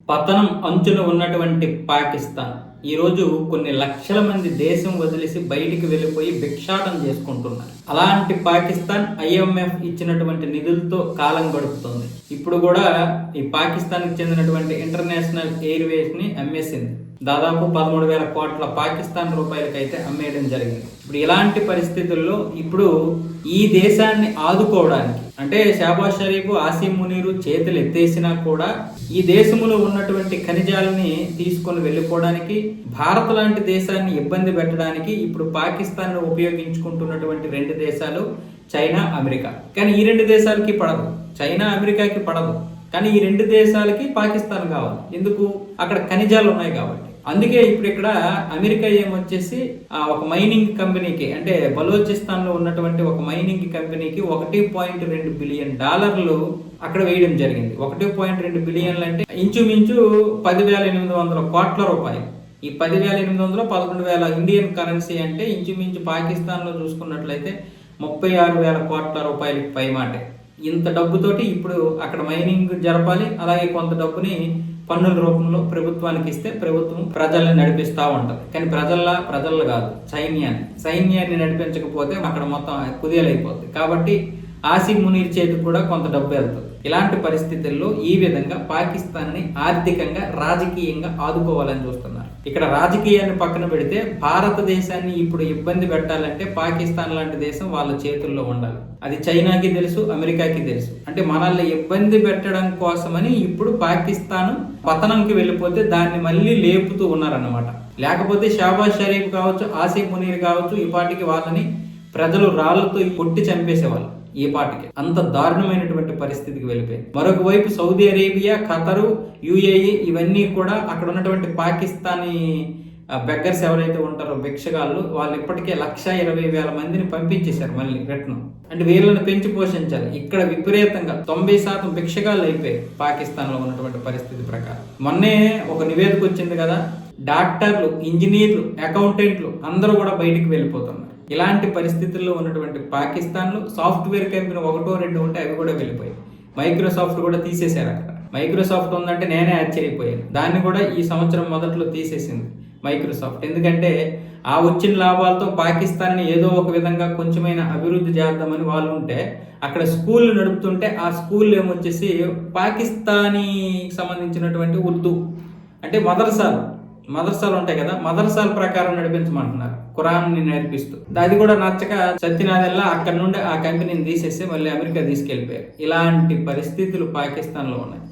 పతనం అంచున ఉన్నటువంటి పాకిస్తాన్. ఈరోజు కొన్ని లక్షల మంది దేశం వదిలేసి బయటికి వెళ్ళిపోయి భిక్షాటం చేసుకుంటున్నారు. అలాంటి పాకిస్తాన్ ఐఎంఎఫ్ ఇచ్చినటువంటి నిధులతో కాలం గడుపుతుంది. ఇప్పుడు కూడా ఈ పాకిస్తాన్కి చెందినటువంటి ఇంటర్నేషనల్ ఎయిర్వేస్ని అమ్మేసింది. దాదాపు పదమూడు వేల కోట్ల పాకిస్తాన్ రూపాయలకైతే అమ్మేయడం జరిగింది. ఇప్పుడు ఇలాంటి పరిస్థితుల్లో ఇప్పుడు ఈ దేశాన్ని ఆదుకోవడానికి అంటే షాబాజ్ షరీఫ్ ఆసిమ్ మునీరు చేతులు ఎత్తేసినా కూడా ఈ దేశంలో ఉన్నటువంటి ఖనిజాలని తీసుకొని వెళ్ళిపోవడానికి భారత్ లాంటి దేశాన్ని ఇబ్బంది పెట్టడానికి ఇప్పుడు పాకిస్తాన్ను ఉపయోగించుకుంటున్నటువంటి రెండు దేశాలు చైనా అమెరికా. కానీ ఈ రెండు దేశాలకి పడదు చైనా అమెరికాకి పడదు కానీ ఈ రెండు దేశాలకి పాకిస్తాన్ కావాలి. ఎందుకు? అక్కడ ఖనిజాలు ఉన్నాయి కాబట్టి. అందుకే ఇప్పుడు ఇక్కడ అమెరికా ఏమొచ్చేసి ఒక మైనింగ్ కంపెనీకి అంటే బలోచిస్తాన్లో ఉన్నటువంటి ఒక మైనింగ్ కంపెనీకి ఒకటి పాయింట్ రెండు బిలియన్ డాలర్లు అక్కడ వేయడం జరిగింది. ఒకటి పాయింట్ రెండు బిలియన్లు అంటే ఇంచుమించు పదివేల ఎనిమిది వందల కోట్ల రూపాయలు. ఈ పదివేల ఎనిమిది వందలు పదకొండు వేల ఇండియన్ కరెన్సీ అంటే ఇంచుమించు పాకిస్తాన్లో చూసుకున్నట్లయితే ముప్పై ఆరు వేల కోట్ల రూపాయలకి పైమాటే. ఇంత డబ్బుతోటి ఇప్పుడు అక్కడ మైనింగ్ జరపాలి అలాగే కొంత డబ్బుని పన్నుల రూపంలో ప్రభుత్వానికి ఇస్తే ప్రభుత్వం ప్రజల్ని నడిపిస్తూ ఉంటుంది. కానీ ప్రజల్లా ప్రజలు కాదు సైన్యాన్ని. సైన్యాన్ని నడిపించకపోతే అక్కడ మొత్తం కుదేలైపోతుంది కాబట్టి ఆసిఫ్ మునీర్ చేతికి కూడా కొంత డబ్బు వెళ్తుంది. ఇలాంటి పరిస్థితుల్లో ఈ విధంగా పాకిస్తాన్ని ఆర్థికంగా రాజకీయంగా ఆదుకోవాలని చూస్తున్నారు. ఇక్కడ రాజకీయాన్ని పక్కన పెడితే భారతదేశాన్ని ఇప్పుడు ఇబ్బంది పెట్టాలంటే పాకిస్తాన్ లాంటి దేశం వాళ్ళ చేతుల్లో ఉండాలి. అది చైనాకి తెలుసు అమెరికాకి తెలుసు. అంటే మనల్ని ఇబ్బంది పెట్టడం కోసమని ఇప్పుడు పాకిస్తాన్ పతనంకి వెళ్ళిపోతే దాన్ని మళ్ళీ లేపుతూ ఉన్నారన్నమాట. లేకపోతే షాబాజ్ షరీఫ్ కావచ్చు ఆసిఫ్ మునీర్ కావచ్చు ఈ పాటికి వాళ్ళని ప్రజలు రాళ్ళతో కొట్టి చంపేసేవాళ్ళు. ఈ పాటికి. అంత దారుణమైనటువంటి పరిస్థితికి వెళ్ళిపోయింది మరొక వైపు సౌదీ అరేబియా ఖతరు యుఏఈ ఇవన్నీ కూడా అక్కడ ఉన్నటువంటి పాకిస్తానీ బెగ్గర్స్ ఎవరైతే ఉంటారో భిక్షగాళ్ళు వాళ్ళు ఇప్పటికే లక్ష ఇరవై వేల మందిని పంపించేశారు మళ్ళీ రిటర్న్. అంటే వీళ్ళని పెంచి పోషించాలి. ఇక్కడ విపరీతంగా తొంభై శాతం భిక్షగాళ్ళు అయిపోయాయి పాకిస్తాన్లో ఉన్నటువంటి పరిస్థితి ప్రకారం. మొన్నే ఒక నివేదిక వచ్చింది కదా డాక్టర్లు ఇంజనీర్లు అకౌంటెంట్లు అందరూ కూడా బయటికి వెళ్ళిపోతున్నారు. ఇలాంటి పరిస్థితుల్లో ఉన్నటువంటి పాకిస్తాన్లో సాఫ్ట్వేర్ కంపెనీ ఒకటో రెండు ఉంటే అవి కూడా వెళ్ళిపోయాయి. మైక్రోసాఫ్ట్ కూడా తీసేశారు అక్కడ. మైక్రోసాఫ్ట్ ఉందంటే నేనే ఆశ్చర్యపోయాను. దాన్ని కూడా ఈ సంవత్సరం మొదట్లో తీసేసింది మైక్రోసాఫ్ట్. ఎందుకంటే ఆ వచ్చిన లాభాలతో పాకిస్తాన్ని ఏదో ఒక విధంగా కొంచెమైనా అభివృద్ధి చేద్దామని వాళ్ళు ఉంటే అక్కడ స్కూల్ నడుపుతుంటే ఆ స్కూల్ ఏమొచ్చేసి పాకిస్తానీ సంబంధించినటువంటి ఉర్దూ అంటే మదర్సాలు. మదర్సాలు ఉంటాయి కదా మదర్సాల ప్రకారం నడిపించమంటున్నారు. ఖురాన్ని నేర్పిస్తూ. అది కూడా నచ్చక సత్యనాథెల్లా అక్కడ నుండి ఆ కంపెనీని తీసేసి మళ్ళీ అమెరికా తీసుకెళ్ళిపోయారు. ఇలాంటి పరిస్థితులు పాకిస్తాన్లో ఉన్నాయి.